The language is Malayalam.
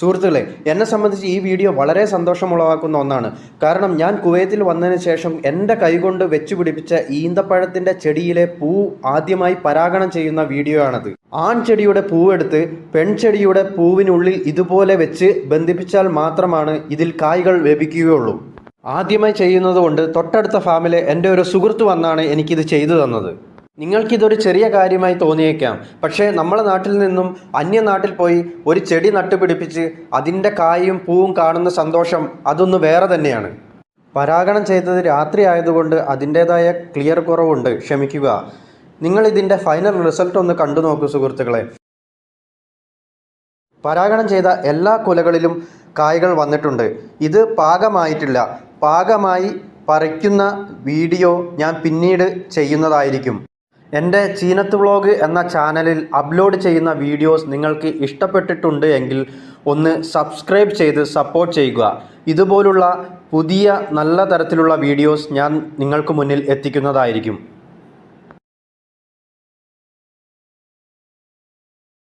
സുഹൃത്തുക്കളെ എന്നെ സംബന്ധിച്ച് ഈ വീഡിയോ വളരെ സന്തോഷമുളവാക്കുന്ന ഒന്നാണ്. കാരണം ഞാൻ കുവൈത്തിൽ വന്നതിന് ശേഷം എന്റെ കൈകൊണ്ട് വെച്ചു പിടിപ്പിച്ച ഈന്തപ്പഴത്തിന്റെ ചെടിയിലെ പൂ ആദ്യമായി പരാഗണം ചെയ്യുന്ന വീഡിയോ ആണത് ആൺചെടിയുടെ പൂവെടുത്ത് പെൺചെടിയുടെ പൂവിനുള്ളിൽ ഇതുപോലെ വെച്ച് ബന്ധിപ്പിച്ചാൽ മാത്രമാണ് ഇതിൽ കായ്കൾ ലഭിക്കുകയുള്ളൂ ആദ്യമായി ചെയ്യുന്നത് കൊണ്ട് തൊട്ടടുത്ത ഫാമിലെ എന്റെ ഒരു സുഹൃത്ത് വന്നാണ് എനിക്കിത് ചെയ്തു തന്നത്. നിങ്ങൾക്കിതൊരു ചെറിയ കാര്യമായി തോന്നിയേക്കാം. പക്ഷേ നമ്മളെ നാട്ടിൽ നിന്നും അന്യനാട്ടിൽ പോയി ഒരു ചെടി നട്ടുപിടിപ്പിച്ച് അതിന്റെ കായും പൂവും കാണുന്ന സന്തോഷം അതൊന്ന് വേറെ തന്നെയാണ്. പരാഗണം ചെയ്തത് രാത്രി ആയതുകൊണ്ട് അതിന്റേതായ ക്ലിയർ കുറവുണ്ട്. ക്ഷമിക്കുക. നിങ്ങൾ ഇതിന്റെ ഫൈനൽ റിസൾട്ട് ഒന്ന് കണ്ടു നോക്കൂ സുഹൃത്തുക്കളെ. പരാഗണം ചെയ്ത എല്ലാ കുലകളിലും കായകൾ വന്നിട്ടുണ്ട്. ഇത് പാകമായിട്ടില്ല. പാകമായി പറിക്കുന്ന വീഡിയോ ഞാൻ പിന്നീട് ചെയ്യുന്നതായിരിക്കും. എന്റെ ചീനത്ത് വ്ളോഗ് എന്ന ചാനലിൽ അപ്ലോഡ് ചെയ്യുന്ന വീഡിയോസ് നിങ്ങൾക്ക് ഇഷ്ടപ്പെട്ടിട്ടുണ്ട് എങ്കിൽ ഒന്ന് സബ്സ്ക്രൈബ് ചെയ്ത് സപ്പോർട്ട് ചെയ്യുക. ഇതുപോലുള്ള പുതിയ നല്ല തരത്തിലുള്ള വീഡിയോസ് ഞാൻ നിങ്ങൾക്ക് മുന്നിൽ എത്തിക്കുന്നതായിരിക്കും.